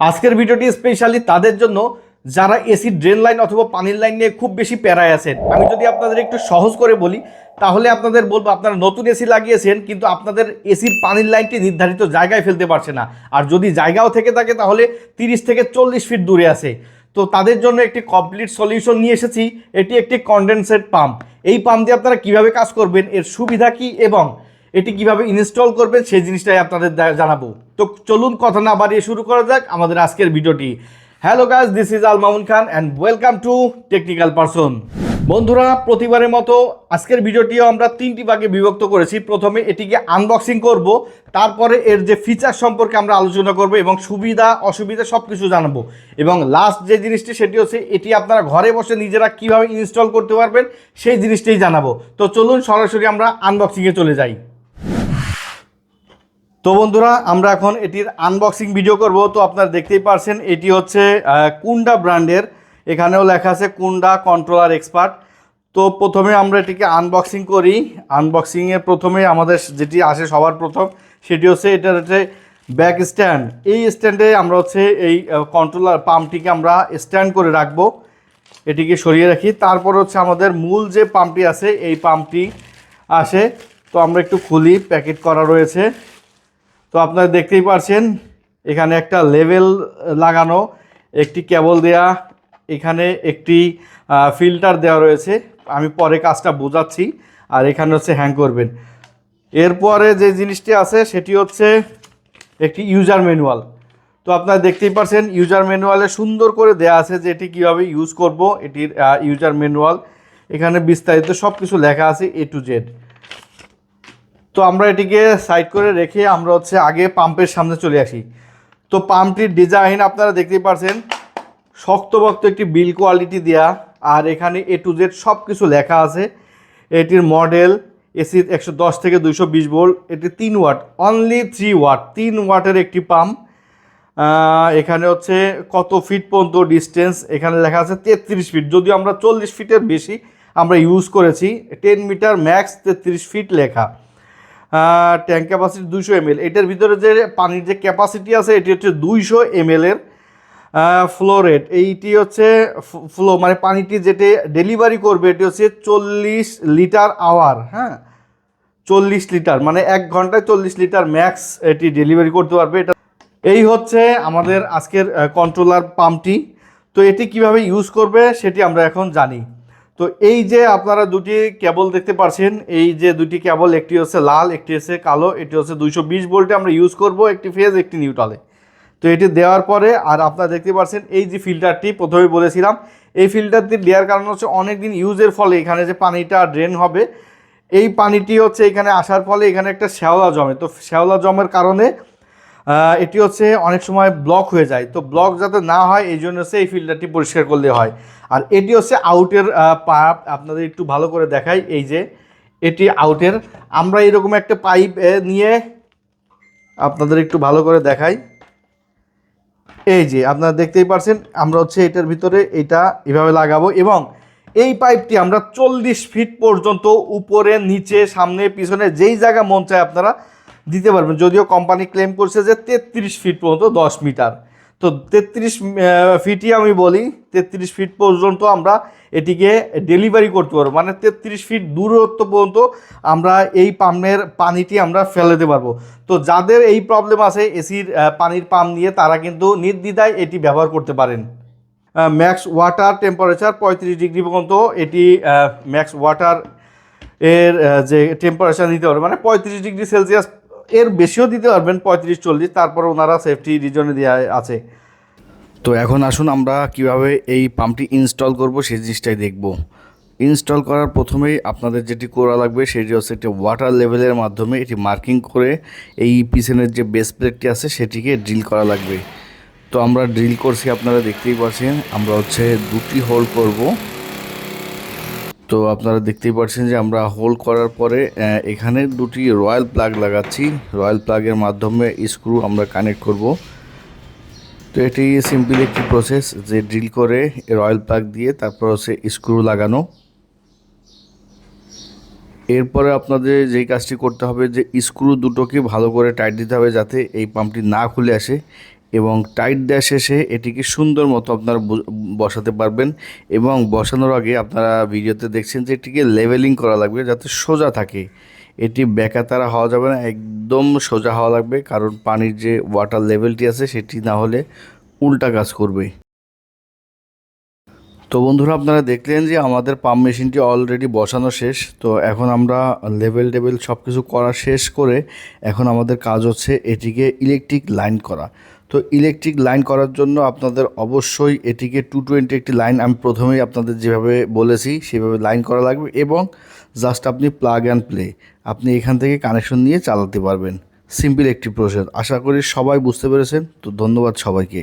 আজকের ভিডিওটি স্পেশালি তাদের জন্য যারা এসি ড্রেন লাইন অথবা পানির লাইন নিয়ে খুব বেশি প্যারায় আছেন। আমি যদি আপনাদের একটু সহজ করে বলি, তাহলে আপনাদের বলব আপনারা নতুন এসি লাগিয়েছেন, কিন্তু আপনাদের এসির পানির লাইনটি নির্ধারিত জায়গায় ফেলতে পারছে না। আর যদি জায়গাও থেকে থাকে, তাহলে তিরিশ থেকে চল্লিশ ফিট দূরে আছে। তো তাদের জন্য একটি কমপ্লিট সলিউশন নিয়ে এসেছি। এটি একটি কন্ডেনসেট পাম্প এই পাম্প দিয়ে আপনারা কীভাবে কাজ করবেন, এর সুবিধা কি এবং এটি কীভাবে ইনস্টল করবেন সেই জিনিসটাই আপনাদের জানাব। তো চলুন কথা না বাড়িয়ে শুরু করা যাক আমাদের আজকের ভিডিওটি। Hello guys this is Al Mamun Khan and welcome to technical person বন্ধুরা, প্রতিবারের মতো আজকের ভিডিওটিও আমরা তিনটি ভাগে বিভক্ত করেছি। প্রথমে এটিকে আনবক্সিং করব, তারপরে এর যে ফিচার সম্পর্কে আমরা আলোচনা করব এবং সুবিধা, অসুবিধা সব কিছু জানাব। এবং লাস্ট যে জিনিসটি, সেটি হচ্ছে এটি আপনারা ঘরে বসে নিজেরা কীভাবে ইনস্টল করতে পারবেন, সেই জিনিসটাই জানাব। তো চলুন সরাসরি আমরা আনবক্সিংয়ে চলে যাই। তো বন্ধুরা, আমরা এখন এটির আনবক্সিং ভিডিও করব। তো আপনারা দেখতেই পারছেন, এটি হচ্ছে কুন্ডা ব্র্যান্ডের। এখানেও লেখা আছে কুন্ডা কন্ট্রোলার এক্সপার্ট তো প্রথমে আমরা এটিকে আনবক্সিং করি। আনবক্সিংয়ে প্রথমে আমাদের যেটি আসে সবার প্রথম, সেটি হচ্ছে এটার হচ্ছে ব্যাক স্ট্যান্ড এই স্ট্যান্ডে আমরা হচ্ছে এই কন্ট্রোলার পাম্পটিকে আমরা স্ট্যান্ড করে রাখব। এটিকে সরিয়ে রাখি। তারপর হচ্ছে আমাদের মূল যে পাম্পটি আছে, এই পাম্পটি আসে। তো আমরা একটু খুলি, প্যাকেট করা রয়েছে। তো আপনারা দেখতেই পারছেন, এখানে একটা লেভেল লাগানো, একটি কেবল দেয়া, এখানে একটি ফিল্টার দেওয়া রয়েছে। আমি পরে কাজটা বোঝাচ্ছি, আর এখানে হচ্ছে হ্যাং করবেন। এরপরে যে জিনিসটি আছে, সেটি হচ্ছে একটি ইউজার ম্যানুয়াল তো আপনারা দেখতেই পারছেন ইউজার ম্যানুয়ালে সুন্দর করে দেয়া আছে যে এটি কীভাবে ইউজ করব, এটির ইউজার ম্যানুয়াল এখানে বিস্তারিত সব কিছু লেখা আছে এ টু জেড তো আমরা এটিকে সাইড করে রেখে আমরা হচ্ছে আগে পাম্পের সামনে চলে আসি। তো পাম্পটির ডিজাইন আপনারা দেখতেই পারছেন শক্তভক্ত একটি বিল কোয়ালিটি দেয়া, আর এখানে এ টু জেড সব কিছু লেখা আছে। এটির মডেল এসি একশো দশ থেকে দুইশো বিশ ভোল্ট এটি তিন ওয়াট অনলি থ্রি ওয়াট তিন ওয়াটের একটি পাম্প এখানে হচ্ছে কত ফিট পর্যন্ত ডিস্টেন্স এখানে লেখা আছে তেত্রিশ ফিট যদিও আমরা চল্লিশ ফিটের বেশি আমরা ইউজ করেছি টেন মিটার ম্যাক্স তেত্রিশ ফিট লেখা। ট্যাঙ্ক ক্যাপাসিটি দুইশো এমএল এটার ভিতরে যে পানির যে ক্যাপাসিটি আছে, এটি হচ্ছে দুইশো এমএলের ফ্লো রেট এইটি হচ্ছে ফ্লো মানে পানিটি যেটি ডেলিভারি করবে, এটি হচ্ছে চল্লিশ লিটার আওয়ার হ্যাঁ? চল্লিশ লিটার মানে এক ঘন্টায় চল্লিশ লিটার ম্যাক্স এটি ডেলিভারি করতে পারবে। এটা এই হচ্ছে আমাদের আজকের কন্ট্রোলার পাম্পটি তো এটি কীভাবে ইউজ করবে, সেটি আমরা এখন জানি। তো এই যে আপনারা দুটি কেবল দেখতে পাচ্ছেন এই যে দুটি কেবল একটি হচ্ছে লাল, একটি হচ্ছে কালো এটি হচ্ছে দুইশো বিশ ভোল্টে আমরা ইউজ করব একটি ফেজ একটি নিউট্রালে তো এটি দেওয়ার পরে আর আপনারা দেখতে পাচ্ছেন এই যে ফিল্টারটি প্রথমে বলেছিলাম, এই ফিল্টারটি দেওয়ার কারণ হচ্ছে অনেক দিন ইউজের ফলে এখানে যে পানিটা ড্রেন হবে, এই পানিটি হচ্ছে এখানে আসার ফলে এখানে একটা শ্যাওলা জমে। তো শ্যাওলা জমের কারণে এটি হচ্ছে অনেক সময় ব্লক হয়ে যায়। তো ব্লক যাতে না হয়, এই জন্য হচ্ছে এই ফিল্টারটি পরিষ্কার করলে হয়। আর এটি হচ্ছে আউটের পাইপ আপনাদের একটু ভালো করে দেখাই। এই যে, এটি আউটের আমরা এরকম একটা পাইপ নিয়ে আপনাদের একটু ভালো করে দেখাই। এই যে, আপনারা দেখতেই পারছেন, আমরা হচ্ছে এটার ভিতরে এটা এভাবে লাগাবো এবং এই পাইপটি আমরা চল্লিশ ফিট পর্যন্ত উপরে, নিচে, সামনে, পিছনে, যেই জায়গা মন চায় আপনারা দিতে পারবেন। যদিও কোম্পানি ক্লেম করছে যে তেত্রিশ ফিট পর্যন্ত দশ মিটার তো তেত্রিশ ফিটই আমি বলি, তেত্রিশ ফিট পর্যন্ত আমরা এটিকে ডেলিভারি করতে পারব। মানে তেত্রিশ ফিট দূরত্ব পর্যন্ত আমরা এই পাম্পের পানিটি আমরা ফেলে দিতে পারব। তো যাদের এই প্রবলেম আছে, এসির পানির পাম্প নিয়ে, তারা কিন্তু নির্দ্বিধায় এটি ব্যবহার করতে পারেন। ম্যাক্স ওয়াটার টেম্পারেচার পঁয়ত্রিশ ডিগ্রি পর্যন্ত এটি ম্যাক্স ওয়াটার এর যে টেম্পারেচার নিতে পারবে মানে পঁয়ত্রিশ ডিগ্রি সেলসিয়াস এর বেশিও দিতে পারবেন, পঁয়ত্রিশ, চল্লিশ, তারপর ওনারা সেফটি রিজনে দেওয়া আছে। তো এখন আসুন আমরা কীভাবে এই পাম্পটি ইনস্টল করব সেই জিনিসটাই দেখব। ইনস্টল করার প্রথমেই আপনাদের যেটি করা লাগবে সেটি হচ্ছে একটি ওয়াটার লেভেলের মাধ্যমে এটি মার্কিং করে এই পিছনের যে বেস প্লেটটি আছে সেটিকে ড্রিল করা লাগবে। তো আমরা ড্রিল করছি আপনারা দেখতেই পাচ্ছেন, আমরা হচ্ছে দুটি হোল করব। তো আপনারা দেখতেই পাচ্ছেন যে আমরা হোল করার পরে এখানে দুটি রয়্যাল প্লাগ লাগাচ্ছি। রয়্যাল প্লাগের মাধ্যমে স্ক্রু আমরা কানেক্ট করব। তো এটি সিম্পল একটি প্রসেস যে ড্রিল করে রয়্যাল প্লাগ দিয়ে তারপর হচ্ছে স্ক্রু লাগানো। এরপরে আপনাদের যেই কাজটি করতে হবে যে স্ক্রু দুটোকে ভালো করে টাইট দিতে হবে যাতে এই পাম্পটি না খুলে আসে। এবং টাইট দেওয়া শেষে এটিকে সুন্দর মতো আপনারা বসাতে পারবেন এবং বসানোর আগে আপনারা ভিডিওতে দেখছেন যে এটিকে লেভেলিং করা লাগবে যাতে সোজা থাকে। এটি বেকাতারা হওয়া যাবে না, একদম সোজা হওয়া লাগবে কারণ পানির যে ওয়াটার লেভেলটি আছে সেটি না হলে উল্টা কাজ করবে। তো বন্ধুরা আপনারা দেখলেন যে আমাদের পাম্প মেশিনটি অলরেডি বসানো শেষ। তো এখন আমরা লেভেল টেবেল সব কিছু করা শেষ করে এখন আমাদের কাজ হচ্ছে এটিকে ইলেকট্রিক লাইন করা। তো ইলেকট্রিক লাইন করার জন্য আপনাদের অবশ্যই এটিকে টু টোয়েন্টি একটি লাইন আমি প্রথমেই আপনাদের যেভাবে বলেছি সেভাবে লাইন করা লাগবে এবং জাস্ট আপনি প্লাগ অ্যান্ড প্লে আপনি এখান থেকে কানেকশন নিয়ে চালাতে পারবেন। সিম্পল একটি প্রসেস আশা করি সবাই বুঝতে পেরেছেন, তো ধন্যবাদ সবাইকে।